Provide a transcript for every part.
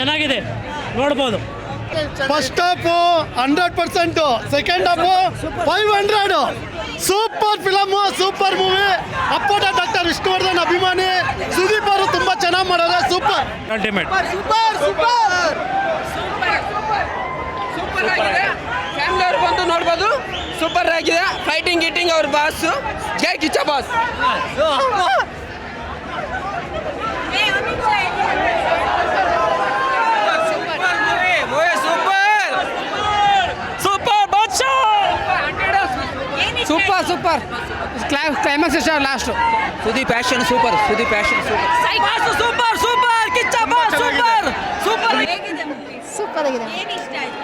ಚೆನ್ನಾಗಿದೆ. ನೋಡ್ಬೋದು. First half hundred percent second half five hundred super film super movie ಅಪ್ಪಟ doctor Vishnuvardhan ಅಭಿಮಾನಿ. ಸುದೀಪ್ ಅವರು ತುಂಬಾ ಚೆನ್ನಾಗಿ ಮಾಡೋದು. Super ultimate super super super ಆಗಿದೆ. ಫ್ಯಾಮಿಲಿ ಅವ್ರು ಬಂದು ನೋಡ್ಬೋದು. ಸೂಪರ್ ಆಗಿದೆ. ಫೈಟಿಂಗ್ ಗೀಟಿಂಗ್ ಅವ್ರ ಬಾಸ್ ಜೈ Kichcha boss super super Badshah super. Climax ಇಷ್ಟ last Sudeep passion super Sudeep passion super super super Kichcha super super super ಆಗಿದೆ. ಏನು ಇಷ್ಟ ಆಯ್ತು?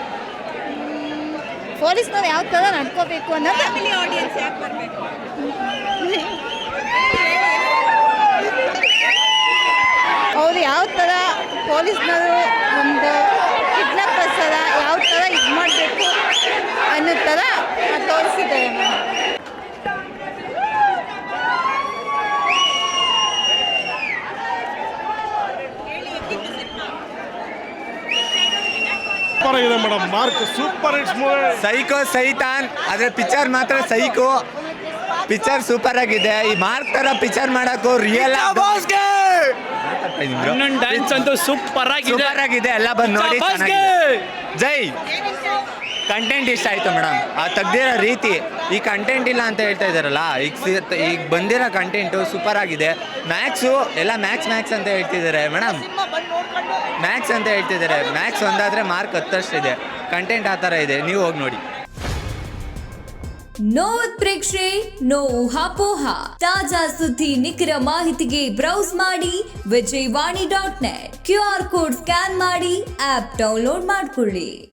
ಪೊಲೀಸ್ನವ್ರು ಯಾವ ಥರ ನಡ್ಕೋಬೇಕು ಅನ್ನೋದು ಫ್ಯಾಮಿಲಿ ಆಡಿಯನ್ಸ್ ಯಾಕೆ ಬರಬೇಕು? ಅವ್ರು ಯಾವ ಥರ ಪೊಲೀಸ್ನವರು ಒಂದು ಕಿಡ್ನಾಪರ್ಸ್ ಥರ ಯಾವ ಥರ ಇದು ಮಾಡಬೇಕು ಅನ್ನೋ ಥರ ತೋರಿಸಿದ್ದಾರೆ ಮ್ಯಾಮ್ ಸೂಪರ್ ಆಗಿದೆ madam. Mark super hits movie. Psycho ಸೈತಾನ್ ಆದ್ರೆ ಪಿಕ್ಚರ್ ಮಾತ್ರ ಸೈಕೋ ಪಿಕ್ಚರ್ ಸೂಪರ್ ಆಗಿದೆ. ಈ ಮಾರ್ಕ್ ತರ ಪಿಕ್ಚರ್ ಮಾಡಕ್ಕೂ ರಿಯಲ್ ಆಗಿ ಡ್ಯಾನ್ಸ್ ಅಂತೂ ಸೂಪರ್ ಆಗಿದೆ. ಸೂಪರ್ ಆಗಿದೆ. ಎಲ್ಲ ಬಂದು ನೋಡಿ ಜೈ! ಕಂಟೆಂಟ್ ಇಷ್ಟ ಆಯ್ತು ಮೇಡಮ್. ಆ ತೆಗ್ದಿರೋ ರೀತಿ. ಈ ಕಂಟೆಂಟ್ ಇಲ್ಲ ಅಂತ ಹೇಳ್ತಾ ಇದಾರಲ್ಲ ಈಗ ಈಗ ಬಂದಿರೋ ಕಂಟೆಂಟು ಸೂಪರ್ ಆಗಿದೆ. ಮ್ಯಾಕ್ಸು ಎಲ್ಲ ಮ್ಯಾಕ್ಸ್ ಮ್ಯಾಕ್ಸ್ ಅಂತ ಹೇಳ್ತಿದ್ದಾರೆ ಮೇಡಮ್. ಮ್ಯಾಕ್ಸ್ ಅಂತ ಹೇಳ್ತಿದ್ದಾರೆ. ಮ್ಯಾಕ್ಸ್ ಒಂದಾದ್ರೆ ಮಾರ್ಕ್ ಹತ್ತಷ್ಟಿದೆ ಕಂಟೆಂಟ್ ಆ ಥರ ಇದೆ. ನೀವು ಹೋಗಿ ನೋಡಿ. ನೋ ಉತ್ಪ್ರೇಕ್ಷೆ ನೋ ಊಹಾಪೋಹ ತಾಜಾ ಸುದ್ದಿ, ನಿಖರ ಮಾಹಿತಿಗೆ ಬ್ರೌಸ್ ಮಾಡಿ Vijayavani dot net Q R code scan ಮಾಡಿ, ಆಪ್ ಡೌನ್ಲೋಡ್ ಮಾಡ್ಕೊಳ್ಳಿ.